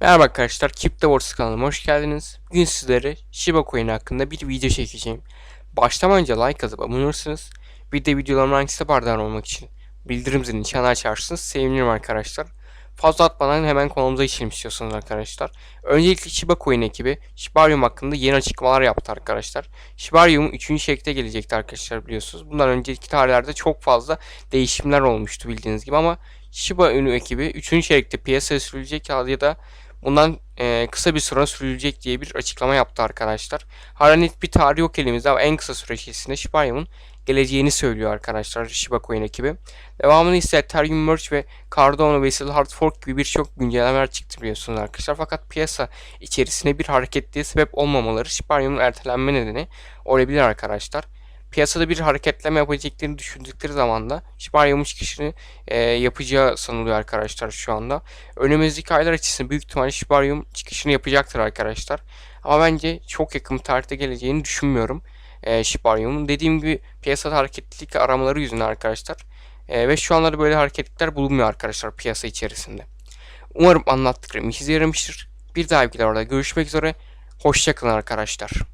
Merhaba arkadaşlar, the Wars kanalıma hoş geldiniz. Bugün sizlere Shiba Coin hakkında bir video çekeceğim. Başlamadan önce like atıp abone olursanız, bir de videolarımın hangisine haberdar olmak için bildirim zilini çana açarsanız sevinirim arkadaşlar. Fazla atmadan hemen konumuza geçelim istiyorsanız arkadaşlar. Öncelikle Shiba Coin ekibi Shibarium hakkında yeni açıklamalar yaptı arkadaşlar. Shibarium 3. şekilde gelecekti arkadaşlar biliyorsunuz. Bundan önceki tarihlerde çok fazla değişimler olmuştu bildiğiniz gibi ama Shiba Inu ekibi 3. çeyrekte piyasaya sürülecek ya da bundan e, kısa bir süre sürülecek diye bir açıklama yaptı arkadaşlar. Hala net bir tarih yok elimizde ama en kısa süre içerisinde Shibarium'un geleceğini söylüyor arkadaşlar Shiba Coin ekibi. Devamını ise Ethereum Merge ve Cardano ve Hard Fork gibi birçok güncellemeler çıktı biliyorsunuz arkadaşlar. Fakat piyasa içerisine bir hareketliğe sebep olmamaları Shibarium'un ertelenme nedeni olabilir arkadaşlar piyasada bir hareketleme yapacaklarını düşündükleri zaman da Shibarium'un çıkışını e, yapacağı sanılıyor arkadaşlar şu anda. Önümüzdeki aylar açısından büyük ihtimalle Shibarium çıkışını yapacaktır arkadaşlar. Ama bence çok yakın tarihte geleceğini düşünmüyorum e, Shibarium'un. Dediğim gibi piyasada hareketlilik aramaları yüzünden arkadaşlar. E, ve şu anlarda böyle hareketlikler bulunmuyor arkadaşlar piyasa içerisinde. Umarım anlattıklarım işinize yaramıştır. Bir daha videolarda görüşmek üzere. Hoşçakalın arkadaşlar.